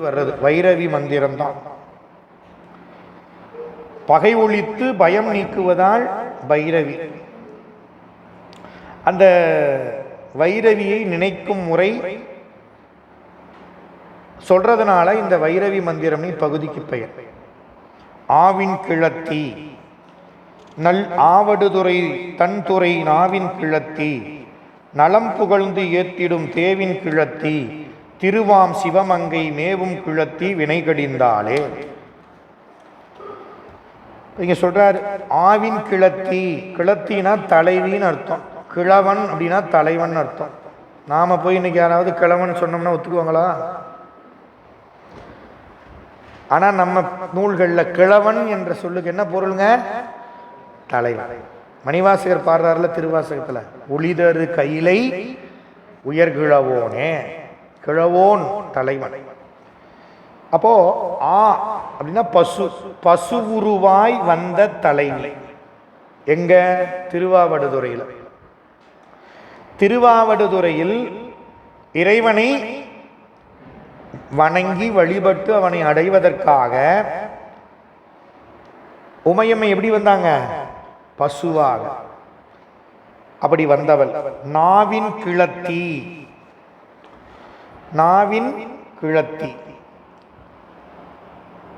வர்றது. வைரவி மந்திரம்தான். பகை ஒழித்து பயம் நீக்குவதால் பைரவி. அந்த வைரவியை நினைக்கும் முறை சொல்றதுனால இந்த வைரவி மந்திரமின் பகுதிக்கு பெயர். ஆவின் கிழத்தி நல் ஆவடுதுறை தன்துறை நாவின் கிழத்தி நலம் புகழ்ந்து ஏத்திடும் தேவின் கிழத்தி திருவாம் சிவமங்கை மேவும் கிழத்தி வினைகடிந்தாளே. இங்க சொல்றார் ஆவின் கிழத்தி கிழத்தினா தலைவின்னு அர்த்தம். கிழவன் அப்படின்னா தலைவன் அர்த்தம். நாம போய் இன்னைக்கு யாராவது கிழவன் சொன்னோம்னா ஒத்துக்குவாங்களா? ஆனா நம்ம நூல்களில் கிழவன் என்ற சொல்லுக்கு என்ன பொருளுங்க? தலைவன். மணிவாசகர் பாடுறாருல திருவாசகத்துல ஒளிதரு கையிலை உயர்கிழவோனே. கிழவோன் தலைவன். அப்போ ஆ அப்படின்னா பசு பசு உருவாய் வந்த தலைவி. எங்க? திருவாவடுதுறையில். திருவாவடுதுறையில் இறைவனை வணங்கி வழிபட்டு அவனை அடைவதற்காக உமையம்மை எப்படி வந்தாங்க? பசுவாக. அப்படி வந்தவள். நாவின் கிளத்தி நாவின் கிழத்தி.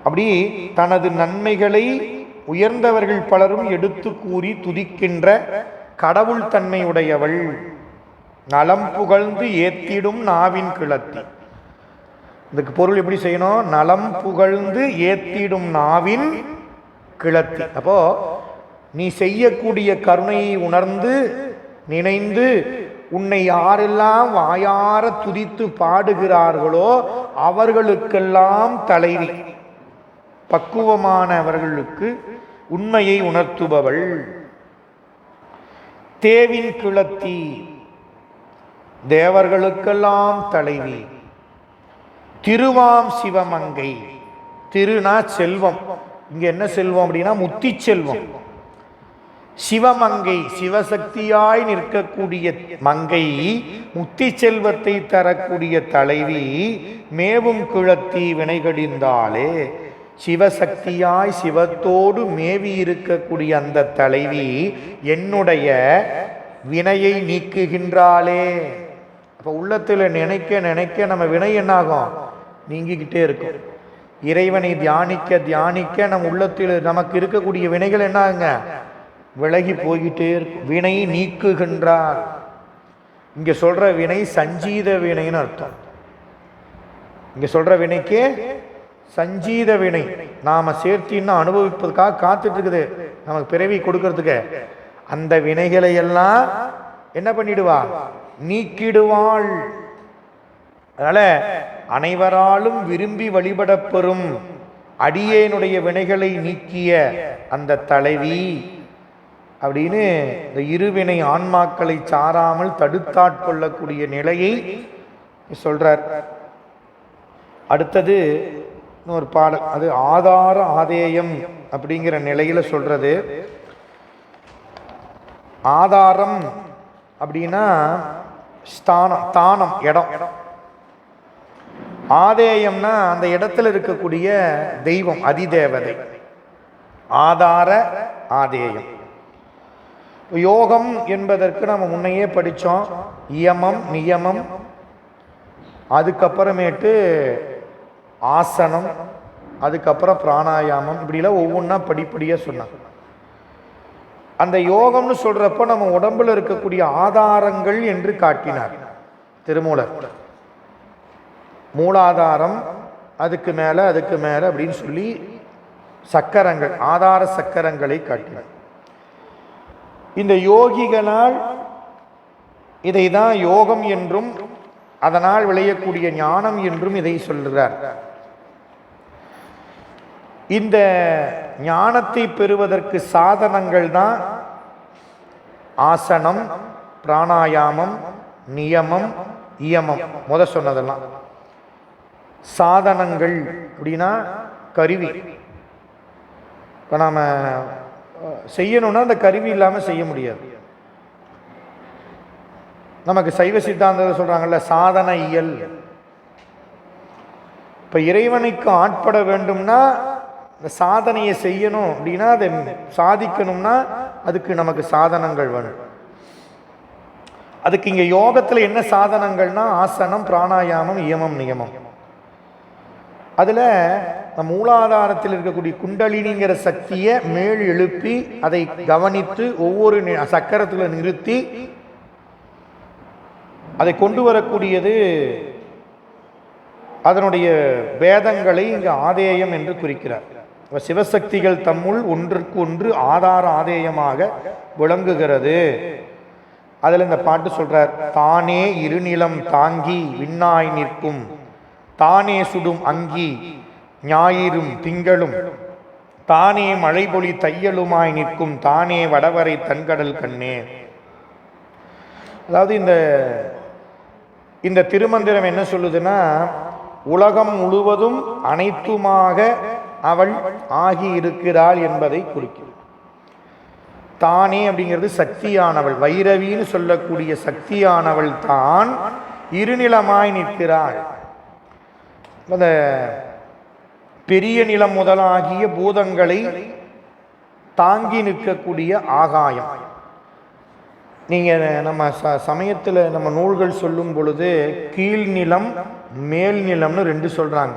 அப்படி தனது நன்மைகளை உயர்ந்தவர்கள் பலரும் எடுத்து கூறி துதிக்கின்ற கடவுள் தன்மையுடையவள் நலம் புகழ்ந்து ஏத்திடும் நாவின் கிழத்தி. இதுக்கு பொருள் எப்படி செய்யணும்? நலம் புகழ்ந்து ஏத்திடும் நாவின் கிழத்தி. அப்போ நீ செய்யக்கூடிய கருணையை உணர்ந்து நினைந்து உன்னை யாரெல்லாம் வாயார துதித்து பாடுகிறார்களோ அவர்களுக்கெல்லாம் தலைவி பக்குவமானவர்களுக்கு உண்மையை உணர்த்துபவள். தேவின் கிளத்தி. தேவர்களுக்கெல்லாம் தலைவி திருவாம் சிவமங்கை. திருனா செல்வம். இங்க என்ன செல்வம் அப்படின்னா முத்தி செல்வம். சிவமங்கை சிவசக்தியாய் நிற்கக்கூடிய மங்கை முத்தி செல்வத்தை தரக்கூடிய தலைவி மேவும் குழத்தி வினைகடிந்தாலே சிவசக்தியாய் சிவத்தோடு மேவி இருக்கக்கூடிய அந்த தலைவி என்னுடைய வினையை நீக்குகின்றாளே. அப்போ உள்ளத்தில் நினைக்க நினைக்க நம்ம வினை என்னாகும்? நீங்கிக்கிட்டே இருக்கும். இறைவனை தியானிக்க தியானிக்க நம் உள்ளத்தில் நமக்கு இருக்கக்கூடிய வினைகள் என்னாகுங்க? விலகி போய்கிட்டே இருக்கும். வினை நீக்குகின்றார். இங்கே சொல்கிற வினை சஞ்சீத வினைன்னு அர்த்தம். இங்கே சொல்கிற வினைக்கு சஞ்சீத வினை. நாம சேர்த்தின்னு அனுபவிப்பதுக்காக காத்துட்ருக்குது. நமக்கு பிறவி கொடுக்கறதுக்கு. அந்த வினைகளை எல்லாம் என்ன பண்ணிடுவா? நீக்கிடுவாள். அதனால் அனைவராலும் விரும்பி வழிபடப்பெறும் அடியேனுடைய வினைகளை நீக்கிய அந்த தலைவி அப்படின்னு இந்த இருவினை ஆன்மாக்களை சாராமல் தடுத்தாட்கொள்ளக்கூடிய நிலையை சொல்றார். அடுத்தது இன்னொரு பாடல் அது ஆதார ஆதேயம் அப்படிங்கிற நிலையில சொல்றது. ஆதாரம் அப்படின்னா ஸ்தானம் தானம் இடம். ஆதேயம்னா அந்த இடத்துல இருக்கக்கூடிய தெய்வம் அதிதேவதை. ஆதார ஆதேயம். யோகம் என்பதற்கு நம்ம முன்னையே படித்தோம் இயமம் நியமம். அதுக்கப்புறமேட்டு ஆசனம் அதுக்கப்புறம் பிராணாயாமம் இப்படிலாம் ஒவ்வொன்றா படிப்படியாக சொன்னாங்க. அந்த யோகம்னு சொல்கிறப்போ நம்ம உடம்புல இருக்கக்கூடிய ஆதாரங்கள் என்று காட்டினார். திருமூலர். மூலாதாரம் அதுக்கு மேலே அதுக்கு மேலே அப்படின்னு சொல்லி சக்கரங்கள் ஆதார சக்கரங்களை காட்டினார். இந்த யோகிகளால் இதை தான் யோகம் என்றும் அதனால் விளையக்கூடிய ஞானம் என்றும் இதை சொல்கிறார் இந்த ஞானத்தை பெறுவதற்கு சாதனங்கள் தான் ஆசனம் பிராணாயாமம் நியமம் இயமம். முத சொன்னதெல்லாம். சாதனங்கள் அப்படின்னா கருவி. இப்போ நாம் செய்யணும்னா அந்த கருவி இல்லாமல் செய்ய முடியாது. நமக்கு சைவ சித்தாந்தத்தை சொல்கிறாங்கல்ல சாதன இயல். இப்போ இறைவனுக்கு ஆட்பட வேண்டும்னா இந்த சாதனையை செய்யணும் அப்படின்னா அதை சாதிக்கணும்னா அதுக்கு நமக்கு சாதனங்கள் வேணும். அதுக்கு இங்கே யோகத்தில் என்ன சாதனங்கள்னா ஆசனம் பிராணாயாமம் இயமம் நியமம். அதில் நம் மூலாதாரத்தில் இருக்கக்கூடிய குண்டலினிங்கிற சக்தியை மேல் எழுப்பி அதை கவனித்து ஒவ்வொரு சக்கரத்தில் நிறுத்தி அதை கொண்டு வரக்கூடியது அதனுடைய வேதங்களை இங்கு ஆதேயம் என்று குறிக்கிறார். சிவசக்திகள் தம்முள் ஒன்றுக்கு ஒன்று ஆதார ஆதேயமாக விளங்குகிறது. அதில் இந்த பாட்டு சொல்கிறார் தானே இருநிலம் தாங்கி விண்ணாய் நிற்கும் தானே சுடும் அங்கி ஞாயிறும் திங்களும். தானே மழைபொழி தையலுமாய் நிற்கும் தானே வடவரை தன்கடல் கண்ணே. அதாவது இந்த இந்த திருமந்திரம் என்ன சொல்லுதுன்னா உலகம் முழுவதும் அனைத்துமாக அவள் ஆகி இருக்கிறாள் என்பதை குறிக்கிறது தானே அப்படிங்கிறது சக்தியானவள் வைரவின்னு சொல்லக்கூடிய சக்தியானவள் தான் இருநிலமாய் நிற்கிறாள். அந்த பெரிய நிலம் முதலாகிய பூதங்களை தாங்கி நிற்கக்கூடிய ஆகாயம். நீங்கள் நம்ம ச சமயத்தில் நம்ம நூல்கள் சொல்லும் பொழுது கீழ் நிலம் மேல் நிலம்னு ரெண்டு சொல்கிறாங்க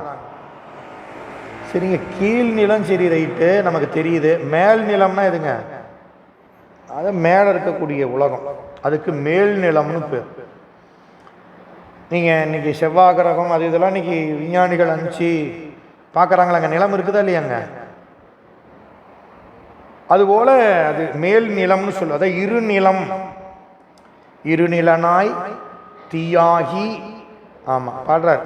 சரிங்க கீழ் நிலம் சரி ரைட்டு நமக்கு தெரியுது. மேல் நிலம்னா எதுங்க? அது மேலே இருக்கக்கூடிய உலகம். அதுக்கு மேல் நிலம்னு பேர். நீங்கள் இன்னைக்கு செவ்வாய் கிரகம் அது இதெல்லாம் இன்னைக்கு விஞ்ஞானிகள் அனுப்பிச்சு பார்க்குறாங்களாங்க நிலம் இருக்குதா இல்லையாங்க அதுபோல் அது மேல் நிலம்னு சொல்லுவோம் அதான் இரு நிலம். இருநிலனாய் தீயாகி. ஆமாம் பாடுறார்.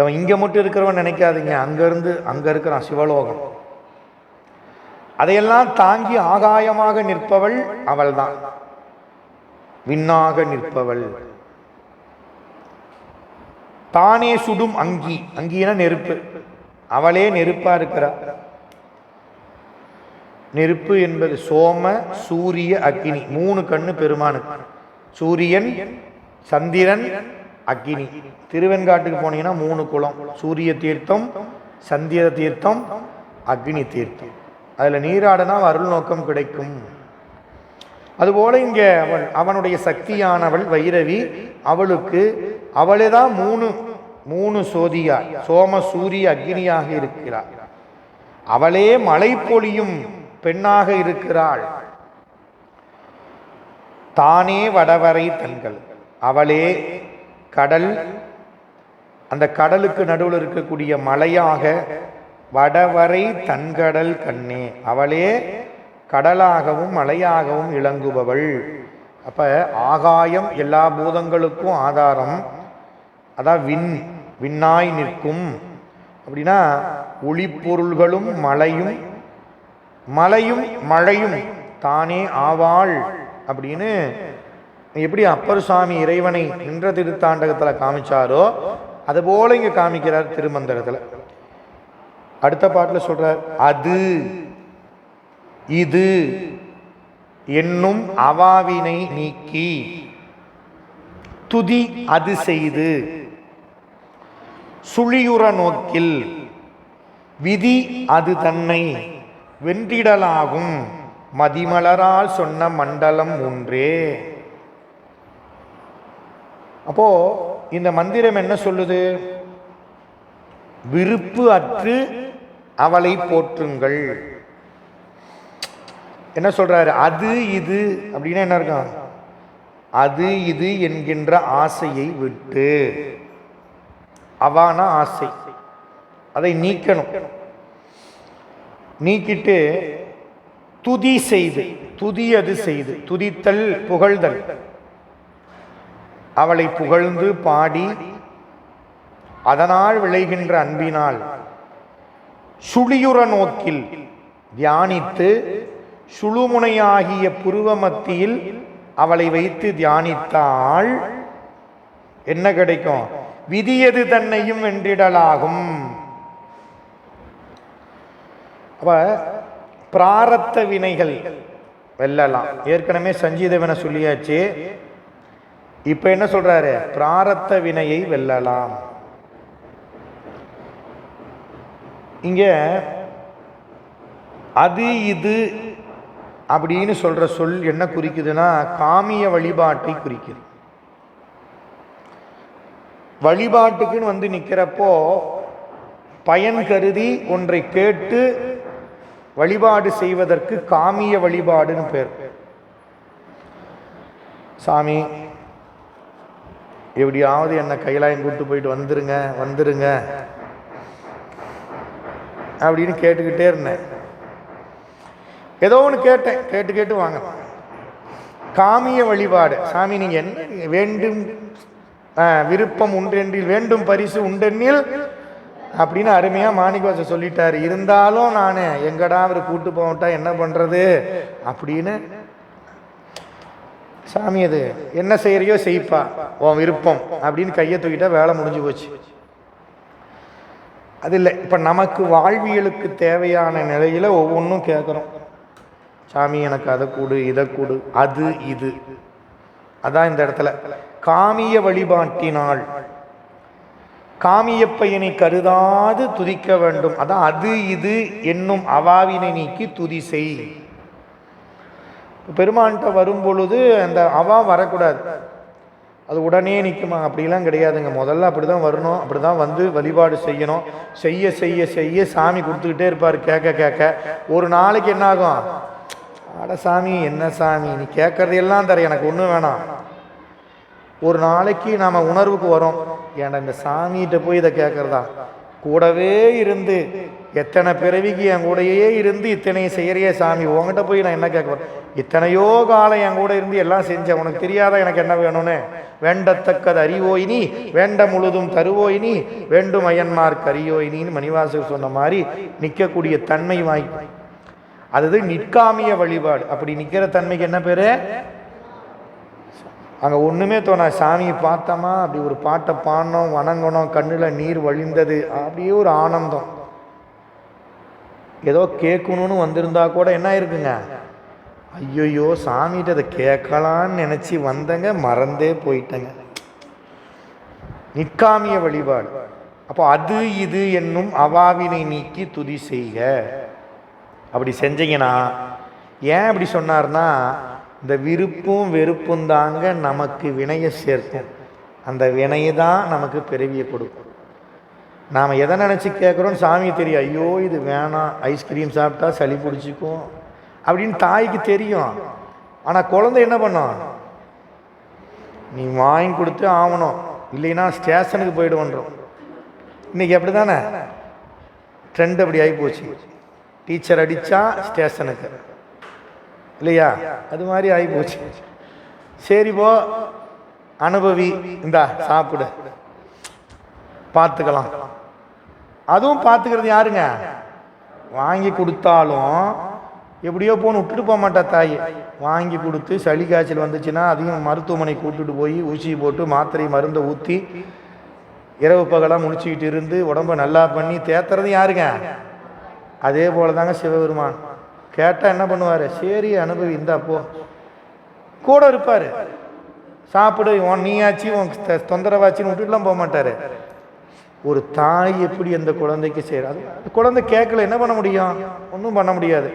அவன் இங்கே மட்டும் இருக்கிறவன் நினைக்காதீங்க. அங்கேருந்து அங்கே இருக்கிறான் சிவலோகம். அதையெல்லாம் தாங்கி ஆகாயமாக நிற்பவள் அவள் தான் விண்ணாக நிற்பவள். தானே சுடும் அங்கி. அங்கினா நெருப்பு. அவளே நெருப்பா இருக்கிறார் நெருப்பு என்பது சோம சூரிய அக்னி. மூணு கண்ணு பெருமானுக்கு. சூரியன் சந்திரன் அக்னி. திருவெண்காட்டுக்கு போனீங்கன்னா மூணு குளம் சூரிய தீர்த்தம் சந்திர தீர்த்தம் அக்னி தீர்த்தம். அதில் நீராடனா அருள் நோக்கம் கிடைக்கும். அதுபோல இங்கே அவள் அவனுடைய சக்தியானவள் வைரவி அவளுக்கு அவளே தான் மூணு மூணு சோதியாய் சோம சூரிய அக்னியாக இருக்கிறாள். அவளே மழை பொழியும் பெண்ணாக இருக்கிறாள். தானே வடவரை தன்கள். அவளே கடல் அந்த கடலுக்கு நடுவில் இருக்கக்கூடிய மலையாக வடவரை தன்கடல் கண்ணே. அவளே கடலாகவும் மலையாகவும் இளங்குபவள் அப்போ ஆகாயம் எல்லா பூதங்களுக்கும் ஆதாரம். அதான் விண் விண்ணாய் நிற்கும். அப்படின்னா ஒளிப்பொருள்களும் மலையும் மலையும் மழையும் தானே ஆவாள் அப்படின்னு எப்படி அப்பர் சுவாமி இறைவனை நின்ற திருத்தாண்டகத்தில் காமிச்சாரோ அதுபோல இங்கே காமிக்கிறார் திருமந்திரத்தில். அடுத்த பாட்டில் சொல்கிறார் அது இது என்னும் அவாவினை நீக்கி துதி அது செய்து. சுழியுற நோக்கில் விதி அது தன்னை வென்றிடலாகும். மதிமலரால் சொன்ன மண்டலம் ஒன்றே. அப்போ இந்த மந்திரம் என்ன சொல்லுது? விருப்பு அற்று அவளை போற்றுங்கள். என்ன சொல்கிறாரு அது இது அப்படின்னா என்ன இருக்கும் அது இது என்கின்ற ஆசையை விட்டு. அவான ஆசை. அதை நீக்கணும். நீக்கிட்டு துதி செய்து துதி அது செய்து துதித்தல் புகழ்தல். அவளை புகழ்ந்து பாடி அதனால் விளைகின்ற அன்பினால் சுழியுற நோக்கில் தியானித்து சுழுமுனையாகிய புருவ மத்தியில் அவளை வைத்து தியானித்தாள். என்ன கிடைக்கும்? விதியது தன்னையும் வென்றிடலாகும். அப்ப பிராரத்த வினைகள் வெல்லலாம். ஏற்கனவே சஞ்சீதவனை சொல்லியாச்சு. இப்ப என்ன சொல்றாரு? பிராரத்த வினையை வெல்லலாம். இங்கே அது இது அப்படின்னு சொல்கிற சொல் என்ன குறிக்குதுன்னா காமிய வழிபாட்டை குறிக்குது. வழிபாட்டுக்குன்னு வந்து நிற்கிறப்போ பயன் கருதி ஒன்றை கேட்டு வழிபாடு செய்வதற்கு காமிய வழிபாடுன்னு பேர். சாமி எப்படியாவது என்னை கைலாயம் கூட்டு போயிட்டு வந்துருங்க வந்துருங்க அப்படின்னு கேட்டுக்கிட்டே இருந்தேன். ஏதோ ஒன்று கேட்டேன். கேட்டு கேட்டு வாங்க. காமிய வழிபாடு. சாமி நீங்க என்ன வேண்டும்? ஆ, விருப்பம் உண்டென்றில் வேண்டும் பரிசு உண்டென்னில் அப்படின்னு அருமையா மாணிக்கவாச சொல்லிட்டாரு. இருந்தாலும் நான் எங்கடா அவர் கூட்டு போகட்டா என்ன பண்றது? அப்படின்னு. சாமி அது என்ன செய்யறியோ செய்ப்பா. உன் விருப்பம் அப்படின்னு கையை தூக்கிட்டா வேலை முடிஞ்சு போச்சு. அது இல்லை இப்போ நமக்கு வாழ்வியலுக்கு தேவையான நிலையில ஒவ்வொன்றும் கேட்குறோம் சாமி எனக்கு அதை கூடு இதை கூடு. அது இது. அதான் இந்த இடத்துல. காமிய வழிபாட்டினால் காமிய பையனை கருதாது துதிக்க வேண்டும். அதான் அது இது என்னும் அவாவினை நீக்கி துதி செய். பெருமான்கிட்ட வரும் பொழுது அந்த அவா வரக்கூடாது. அது உடனே நிற்குமா அப்படிலாம் கிடையாதுங்க. முதல்ல அப்படி தான் வரணும். அப்படி தான் வந்து வழிபாடு செய்யணும். செய்ய செய்ய செய்ய சாமி கொடுத்துக்கிட்டே இருப்பார். கேட்க கேட்க ஒரு நாளைக்கு என்னாகும்? அட சாமி என்ன சாமி? நீ கேட்கறதையெல்லாம் தர எனக்கு ஒன்றும் வேணாம். ஒரு நாளைக்கு நாம் உணர்வுக்கு வரோம். ஏன்டா இந்த சாமிகிட்ட போய் இதை கேட்கறதா? கூடவே இருந்து எத்தனை பிறவிக்கு என் கூடயே இருந்து இத்தனை செய்யறியே சாமி? உங்ககிட்ட போய் நான் என்ன கேட்குறேன் இத்தனையோ காலம் என் கூட இருந்து எல்லாம் செஞ்சேன். உனக்கு தெரியாத எனக்கு என்ன வேணும்னு? வேண்டத்தக்கது அறிவோயினி வேண்ட முழுதும் தருவோயினி வேண்டும் அயன்மார்க்கு அறியோயினின்னு மணிவாசகர் சொன்ன மாதிரி நிற்கக்கூடிய தன்மை வாய் அது நிற்காமிய வழிபாடு. அப்படி நிற்கிற தன்மைக்கு என்ன பேரு? அங்கே ஒன்றுமே தோணா சாமியை பார்த்தோமா? அப்படி ஒரு பாட்டை பாடினோம் வணங்கணும் கண்ணில் நீர் வழிந்தது. அப்படியே ஒரு ஆனந்தம். ஏதோ கேட்கணும்னு வந்திருந்தா கூட என்ன இருக்குங்க ஐயோயோ சாமிகிட்ட அதை கேட்கலான்னு நினச்சி வந்தங்க மறந்தே போயிட்டேங்க. நிற்காமிய வழிபாடு. அப்போ அது இது என்னும் அவாவினை நீக்கி துதி செய்க. அப்படி செஞ்சீங்கன்னா ஏன் அப்படி சொன்னார்னா இந்த விருப்பும் வெறுப்பும் தாங்க நமக்கு வினையை சேர்க்கும். அந்த வினையை தான் நமக்கு பிறவியை கொடுக்கும். நாம் எதை நினச்சி கேட்குறோம் சாமி தெரியும் ஐயோ இது வேணாம் ஐஸ்கிரீம் சாப்பிட்டா சளி பிடிச்சிக்கும் அப்படின்னு தாய்க்கு தெரியும். ஆனால் குழந்தை என்ன பண்ணும்? நீ வாங்கி கொடுத்து ஆகணும் இல்லைன்னா ஸ்டேஷனுக்கு போயிடுவோன்றோம். இன்னைக்கு அப்படி தானே ட்ரெண்ட் அப்படி ஆகி போச்சு. டீச்சர் அடித்தா ஸ்டேஷனுக்கு இல்லையா? அது மாதிரி ஆகி போச்சு சரி போ. அனுபவி. இந்தா சாப்பிடு. பார்த்துக்கலாம். அதுவும் பார்த்துக்கிறது யாருங்க? வாங்கி கொடுத்தாலும் எப்படியோ போன்னு விட்டுட்டு போக மாட்டா தாய். வாங்கி கொடுத்து சளி காய்ச்சல் வந்துச்சுன்னா அதையும் மருத்துவமனை கூட்டுட்டு போய் ஊசி போட்டு மாத்திரை மருந்தை ஊற்றி இரவு பகலாக முடிச்சுக்கிட்டு இருந்து உடம்ப நல்லா பண்ணி தேத்துறது யாருங்க? அதே போல தாங்க சிவபெருமான். கேட்டால் என்ன பண்ணுவார்? சரி அனுபவி இந்தா போ. கூட இருப்பார். சாப்பிடு உன் நீயாச்சு உன் தொந்தரவாச்சின்னு விட்டுட்டுலாம் போக மாட்டார். ஒரு தாய் எப்படி அந்த குழந்தைக்கு செய்கிறாரு அது குழந்தை கேட்கல என்ன பண்ண முடியும்? ஒன்றும் பண்ண முடியாது.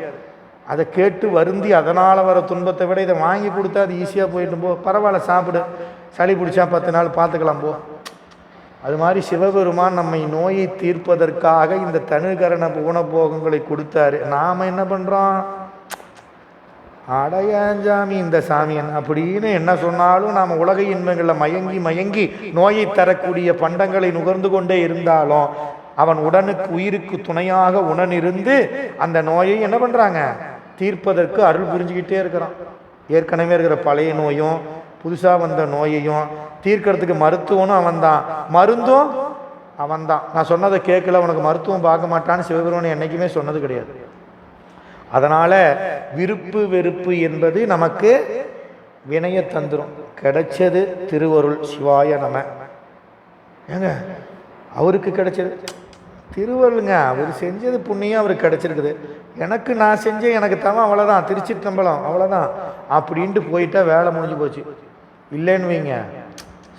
அதை கேட்டு வருந்தி அதனால் வர துன்பத்தை விட இதை வாங்கி கொடுத்தா அது ஈஸியாக போயிட்டு போ. பரவாயில்ல சாப்பிடு. சளி பிடிச்சா பத்து நாள் பார்த்துக்கலாம் போ. அது மாதிரி சிவபெருமான் நம்மை நோயை தீர்ப்பதற்காக இந்த தனுகரண குணபோகங்களை கொடுத்தாரு. நாம் என்ன பண்ணுறோம் அடையாஞ்சாமி இந்த சாமியன் அப்படின்னு என்ன சொன்னாலும் நாம் உலக இன்பங்களில் மயங்கி மயங்கி நோயை தரக்கூடிய பண்டங்களை நுகர்ந்து கொண்டே இருந்தாலும் அவன் உடனுக்கு உயிருக்கு துணையாக உடனிருந்து அந்த நோயை என்ன பண்ணுறாங்க தீர்ப்பதற்கு அருள் புரிஞ்சுக்கிட்டே இருக்கிறான். ஏற்கனவே இருக்கிற பழைய நோயும் புதுசாக வந்த நோயையும் தீர்க்கறதுக்கு மருத்துவனும் அவன்தான். மருந்தும் அவன்தான். நான் சொன்னதை கேட்கல உனக்கு மருத்துவம் பார்க்க மாட்டான்னு சிவபெருமான் என்றைக்குமே சொன்னது கிடையாது. அதனால் விருப்பு வெறுப்பு என்பது நமக்கு வினைய தந்துடும் கிடைச்சது திருவருள் சிவாய நம. ஏங்க அவருக்கு கிடைச்சது. திருவருளுங்க அவர் செஞ்சது புண்ணியம் அவருக்கு கிடச்சிருக்குது. எனக்கு நான் செஞ்சேன் எனக்கு தவம் அவ்வளோதான் திருச்சி தம்பலம் அவ்வளோதான் அப்படின்ட்டு போயிட்டா வேலை முடிஞ்சு போச்சு. இல்லைன்னு வைங்க.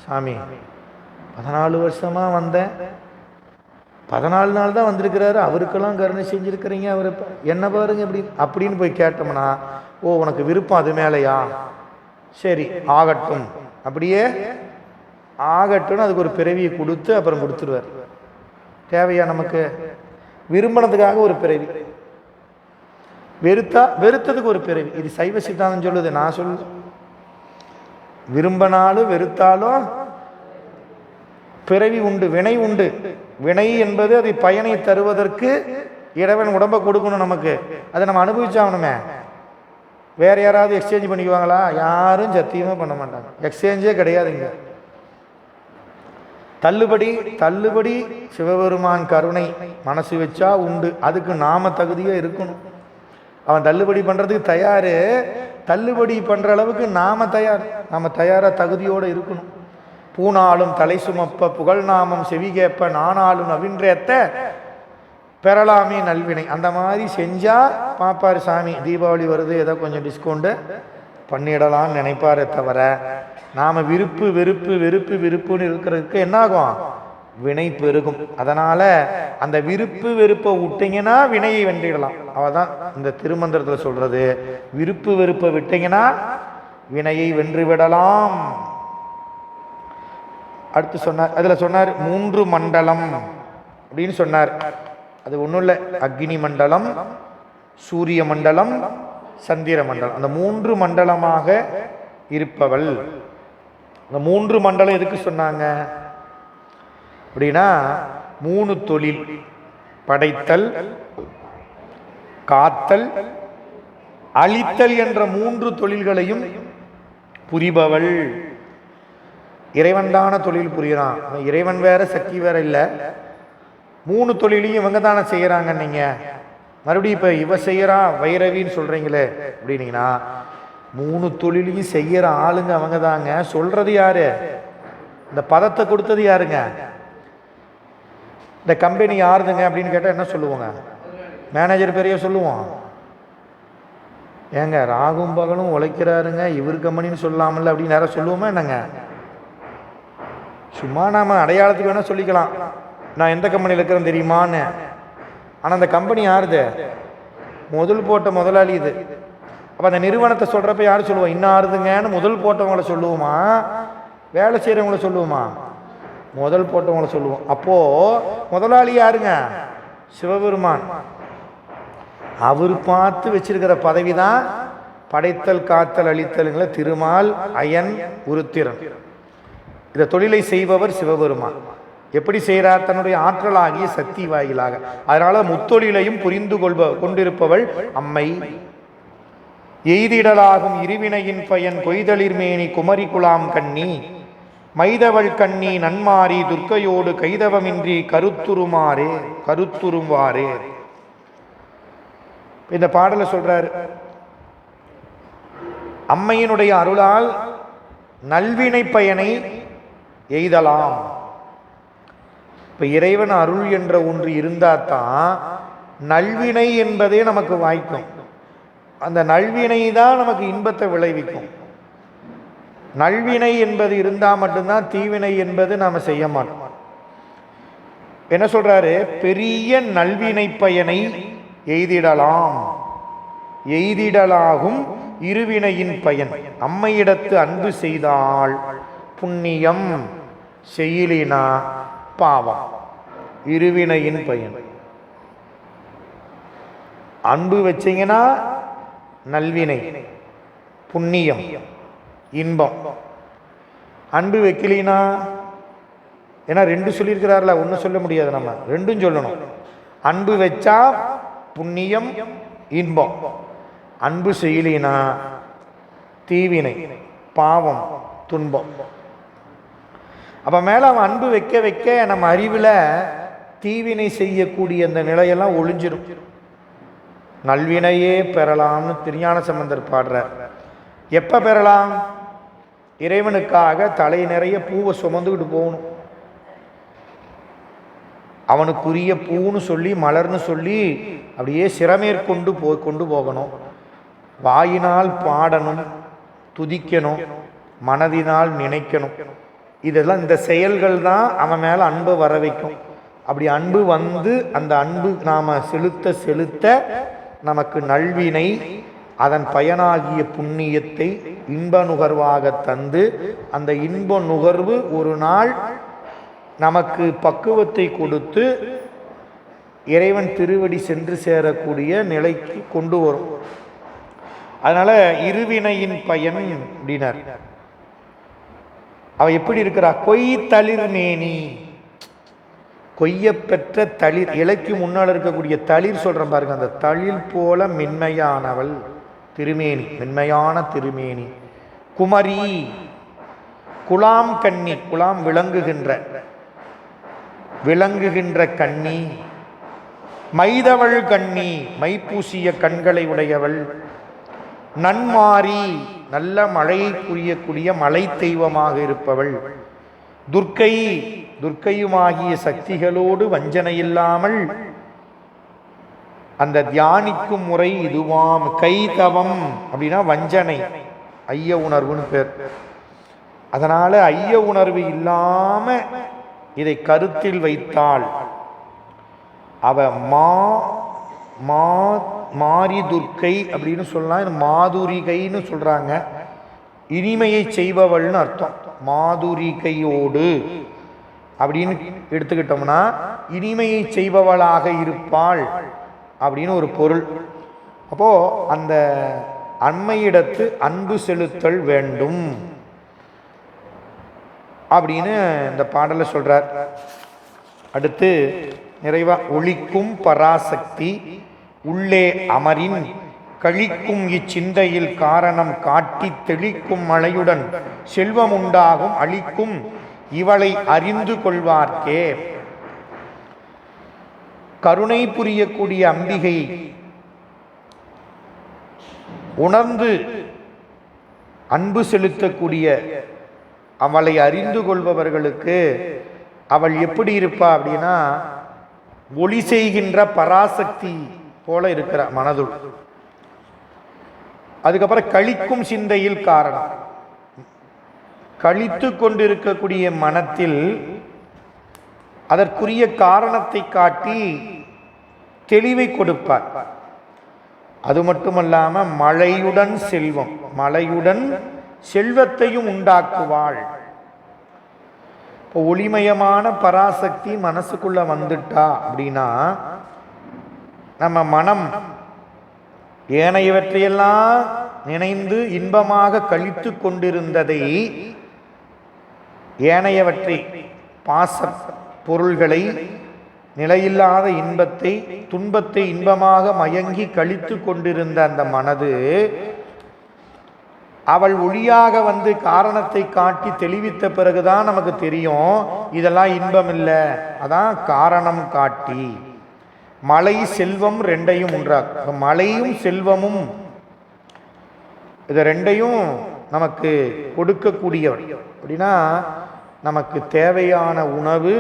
சாமி பதினாலு வருஷமாக வந்தேன். பதினாலு நாள் தான் வந்திருக்கிறாரு. அவருக்கெல்லாம் கருணை செஞ்சுருக்கிறீங்க. அவர் என்ன பாருங்க அப்படி அப்படின்னு போய் கேட்டோம்னா ஓ உனக்கு விருப்பம் அது மேலையா? சரி ஆகட்டும். அப்படியே ஆகட்டும்னு அதுக்கு ஒரு பிறவியை கொடுத்து அப்புறம் கொடுத்துருவார். தேவையா நமக்கு? விரும்பினதுக்காக ஒரு பிறவி. வெறுத்தா வெறுத்ததுக்கு ஒரு பிறவி. இது சைவ சித்தாந்தம் சொல்லுது. நான் சொல்லு விரும்பினாலும் வெறுத்தாலும் பிறவி உண்டு வினை உண்டு. வினை என்பது அது பயனை தருவதற்கு இறைவன் உடம்பை கொடுக்கணும் நமக்கு. அதை நம்ம அனுபவிச்சாகணுமே. வேற யாராவது எக்ஸ்சேஞ்ச் பண்ணிக்குவாங்களா? யாரும் சத்தியமே பண்ண மாட்டாங்க. எக்ஸ்சேஞ்சே கிடையாதுங்க. தள்ளுபடி தள்ளுபடி சிவபெருமான் கருணை மனசு வச்சா உண்டு. அதுக்கு நாம தகுதியாக இருக்கணும். அவன் தள்ளுபடி பண்ணுறதுக்கு தயார். தள்ளுபடி பண்ணுற அளவுக்கு நாம் தயார். நாம் தயாராக தகுதியோடு இருக்கணும். பூனாலும் தலை சுமப்ப புகழ் நாமம் செவிகேப்ப நானாலும் நவின்றேத்த பெறலாமே நல்வினை. அந்த மாதிரி செஞ்சால் பாப்பாரு சாமி தீபாவளி வருது ஏதோ கொஞ்சம் டிஸ்கவுண்ட்டு பண்ணிடலாம்னு நினைப்பாரே தவிர நாம் விருப்பு வெறுப்பு வெறுப்பு விருப்புன்னு இருக்கிறதுக்கு என்னாகும்? வினை பெருகும். அதனால அந்த விருப்பு வெறுப்பை விட்டீங்கன்னா வினையை வென்றிடலாம். அவதான் இந்த திருமந்திரத்தில் சொல்றது. விருப்பு வெறுப்பை விட்டீங்கன்னா வினையை வென்று விடலாம் அடுத்து சொன்னார் அதில் சொன்னார் மூன்று மண்டலம் அப்படின்னு சொன்னார். அது ஒன்றும் இல்லை. அக்னி மண்டலம் சூரிய மண்டலம் சந்திர மண்டலம். அந்த மூன்று மண்டலமாக இருப்பவள். அந்த மூன்று மண்டலம் எதுக்கு சொன்னாங்க? அப்படின்னா மூணு தொழில். படைத்தல் காத்தல் அழித்தல் என்ற மூன்று தொழில்களையும் புரிபவள். இறைவன்தான தொழில் புரியுறான். இறைவன் வேற சக்தி வேற இல்லை. மூணு தொழிலையும் இவங்க தானே செய்கிறாங்க நீங்கள் மறுபடியும் இப்போ இவ செய்கிறான் வைரவின்னு சொல்கிறீங்களே அப்படின்னீங்கன்னா மூணு தொழிலையும் செய்கிற ஆளுங்க அவங்க தாங்க. சொல்கிறது யாரு? இந்த பதத்தை கொடுத்தது யாருங்க? இந்த கம்பெனி யாருதுங்க அப்படின்னு கேட்டால் என்ன சொல்லுவோங்க? மேனேஜர் பெரிய சொல்லுவோம். ஏங்க ராகும் பகலும் உழைக்கிறாருங்க இவர் கம்பெனின்னு சொல்லாமல்ல அப்படின்னு யாரும் சொல்லுவோமா என்னங்க? சும்மா நாம் அடையாளத்துக்கு வேணால் சொல்லிக்கலாம். நான் எந்த கம்பெனியில் இருக்கிறேன் தெரியுமான்னு. ஆனால் அந்த கம்பெனி யாருது? முதல் போட்ட முதலாளி இது. அப்போ அந்த நிறுவனத்தை சொல்கிறப்ப யார் சொல்லுவோம் இன்னும் ஆறுதுங்கன்னு முதல் போட்டவங்கள சொல்லுவோமா? வேலை செய்கிறவங்கள சொல்லுவோமா? முதல் போட்டவங்கள சொல்லுவோம். அப்போ முதலாளி யாருங்க? சிவபெருமான். அவர் பார்த்து வச்சிருக்கிற பதவி தான் படைத்தல் காத்தல் அழித்தலுங்கள திருமால் அயன் உருத்திரன். இந்த தொழிலை செய்பவர் சிவபெருமான். எப்படி செய்கிறார் தன்னுடைய ஆற்றலாகிய சக்தி வாயிலாக. அதனால முத்தொழிலையும் புரிந்து கொள்ப கொண்டிருப்பவள் அம்மை. எய்திடலாகும் இருவினையின் பயன் கொய்தளிர்மேனி குமரி குலாம் கண்ணி. மைதவள் கண்ணி நன்மாரி துர்க்கையோடு கைதவமின்றி கருத்துருமாறே கருத்துருவாரே இந்த பாடலை சொல்றாரு அம்மையினுடைய அருளால் நல்வினை பயனை எய்தலாம். இப்ப இறைவன் அருள் என்ற ஒன்று இருந்தால் தான் நல்வினை என்பதே நமக்கு வாய்க்கும். அந்த நல்வினை தான் நமக்கு இன்பத்தை விளைவிக்கும். நல்வினை என்பது இருந்தால் மட்டும்தான் தீவினை என்பது நாம் செய்ய மாட்டோம். என்ன சொல்கிறாரு பெரிய நல்வினை பயனை எய்திடலாம். எய்திடலாகும் இருவினையின் பயன். அம்மையிடத்து அன்பு செய்தால் புண்ணியம் செய்யலினா பாவம். இருவினையின் பயன். அன்பு வச்சீங்கன்னா நல்வினை புண்ணியம். இன்பம். அன்பு வைக்கலினா ஏன்னா ரெண்டு சொல்லியிருக்கிறார்ல ஒன்றும் சொல்ல முடியாது நம்ம. ரெண்டும் சொல்லணும். அன்பு வச்சா புண்ணியம் இன்பம். அன்பு செய்யலினா தீவினை பாவம் துன்பம். அப்போ மேலே அவன் அன்பு வைக்க வைக்க நம்ம அறிவில் தீவினை செய்யக்கூடிய அந்த நிலையெல்லாம் ஒளிஞ்சிரும். நல்வினையே பெறலாம்னு திருஞான சம்பந்தர் பாடுறார். எப்போ பெறலாம்? இறைவனுக்காக தலை நிறைய பூவை சுமந்துக்கிட்டு போகணும். அவனுக்குரிய பூன்னு சொல்லி மலர்னு சொல்லி அப்படியே சிறமேற்கொண்டு போ கொண்டு போகணும். வாயினால் பாடணும் துதிக்கணும் மனதினால் நினைக்கணும். இதெல்லாம் இந்த செயல்கள் தான் அவன் மேலே அன்பை வர வைக்கும். அப்படி அன்பு வந்து அந்த அன்பு நாம் செலுத்த செலுத்த நமக்கு நல்வினை அதன் பயனாகிய புண்ணியத்தை இன்ப நுகர்வாக தந்து அந்த இன்ப நுகர்வு ஒரு நாள் நமக்கு பக்குவத்தை கொடுத்து இறைவன் திருவடி சென்று சேரக்கூடிய நிலைக்கு கொண்டு வரும். அதனால் இருவினையின் பயன் அப்படின்னார். அவ எப்படி இருக்கிறா? கொய் தளிர் மேனி. கொய்யப்பெற்ற தளிர். இலைக்கு முன்னால் இருக்கக்கூடிய தளிர் சொல்கிறேன் பாருங்க அந்த தளிர் போல மென்மையானவள். திருமேனி மென்மையான திருமேனி. குமரி குலாம் கண்ணி குலாம் விளங்குகின்ற விளங்குகின்ற கண்ணி மைதவள் கண்ணி மைப்பூசிய கண்களை உடையவள். நன்மாரி நல்ல மழையை புரியக்கூடிய மலை தெய்வமாக இருப்பவள். துர்க்கை துர்க்கையுமாகிய சக்திகளோடு வஞ்சனையில்லாமல் அந்த தியானிக்கும் முறை இதுவாம். கைதவம் அப்படின்னா வஞ்சனை. ஐய உணர்வுன்னு பேர். அதனால் ஐய உணர்வு இல்லாமல் இதை கருத்தில் வைத்தால் அவ மா மா மாரி துர்க்கை அப்படின்னு சொல்லலாம். இது மாதுரிகைன்னு சொல்கிறாங்க இனிமையை செய்பவள்னு அர்த்தம். மாதுரிகையோடு அப்படின்னு எடுத்துக்கிட்டோம்னா இனிமையை செய்பவளாக இருப்பாள். அப்படின்னு ஒரு பொருள். அப்போ அந்த அண்மையிடத்து அன்பு செலுத்தல் வேண்டும். அப்படின்னு இந்த பாடலை சொல்கிறார் அடுத்து நிறைவா ஒளிக்கும் பராசக்தி உள்ளே அமரின் கழிக்கும் இச்சிந்தையில் காரணம் காட்டி தெளிக்கும் மழையுடன் செல்வம் உண்டாகும் அழிக்கும் இவளை அறிந்து கொள்வார்க்கே. கருணை புரியக்கூடிய அம்பிகை. உணர்ந்து அன்பு செலுத்தக்கூடிய அவளை அறிந்து கொள்பவர்களுக்கு அவள் எப்படி இருப்பா அப்படின்னா ஒளி செய்கின்ற பராசக்தி போல இருக்கிற மனதுள். அதுக்கப்புறம் கழிக்கும் சிந்தையில் காரணம். கழித்து கொண்டிருக்கக்கூடிய மனத்தில் அதற்குரிய காரணத்தை காட்டி தெளிவை கொடுப்பார். அது மட்டுமல்லாமல் மழையுடன் செல்வம் மழையுடன் செல்வத்தையும் உண்டாக்குவாள். இப்போ ஒளிமயமான பராசக்தி மனசுக்குள்ள வந்துட்டா அப்படின்னா நம்ம மனம் ஏனையவற்றையெல்லாம் நினைந்து இன்பமாக கழித்து கொண்டிருந்ததை ஏனையவற்றை பாசம் பொருள்களை நிலையில்லாத இன்பத்தை துன்பத்தை இன்பமாக மயங்கி கழித்து கொண்டிருந்த அந்த மனது அவள் ஒளியாக வந்து காரணத்தை காட்டி தெளிவித்த பிறகுதான் நமக்கு தெரியும் இதெல்லாம் இன்பம் இல்லை அதான் காரணம் காட்டி. மலை செல்வம் ரெண்டையும் உண்டாக்கு மலையும் செல்வமும் இதை ரெண்டையும் நமக்கு கொடுக்கக்கூடியவர். அப்படின்னா நமக்கு தேவையான உணவு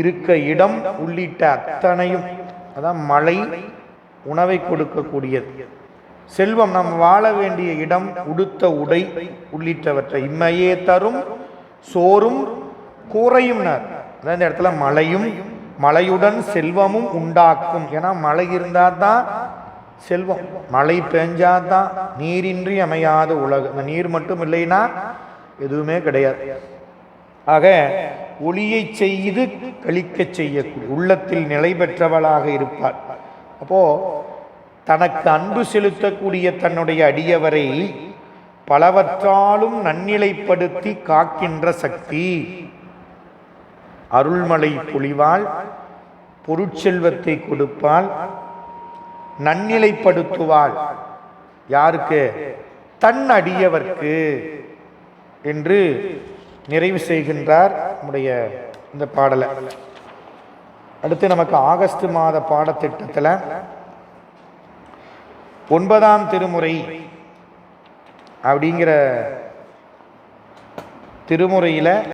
இருக்க இடம் உள்ளிட்ட அத்தனையும் அதான் மழை உணவை கொடுக்கக்கூடியது. செல்வம் நாம் வாழ வேண்டிய இடம் உடுத்த உடை உள்ளிட்டவற்றை இம்மையே தரும் சோறும் கூரையும் அதான் இந்த இடத்துல மழையும் மழையுடன் செல்வமும் உண்டாக்கும். ஏன்னா மழை இருந்தால் தான் செல்வம். மழை பெஞ்சாதான் நீரின்றி அமையாத உலகம். இந்த நீர் மட்டும் இல்லைன்னா எதுவுமே கிடையாது. ஆக ஒளியை செய்து கழிக்கச் செய்யக்கூடிய உள்ளத்தில் நிலை பெற்றவளாக இருப்பாள். அப்போ தனக்கு அன்பு செலுத்தக்கூடிய தன்னுடைய அடியவரை பலவற்றாலும் நன்னிலைப்படுத்தி காக்கின்ற சக்தி. அருள்மலை பொழிவாள் பொருட்செல்வத்தை கொடுப்பாள் நன்னிலைப்படுத்துவாள். யாருக்கு? தன் அடியவர்க்கு என்று நிறைவு செய்கின்றார் நம்முடைய இந்த பாடலை. அடுத்து நமக்கு ஆகஸ்ட் மாத பாடத்திட்டத்தில் ஒன்பதாம் திருமுறை அப்படிங்கிற திருமுறையில்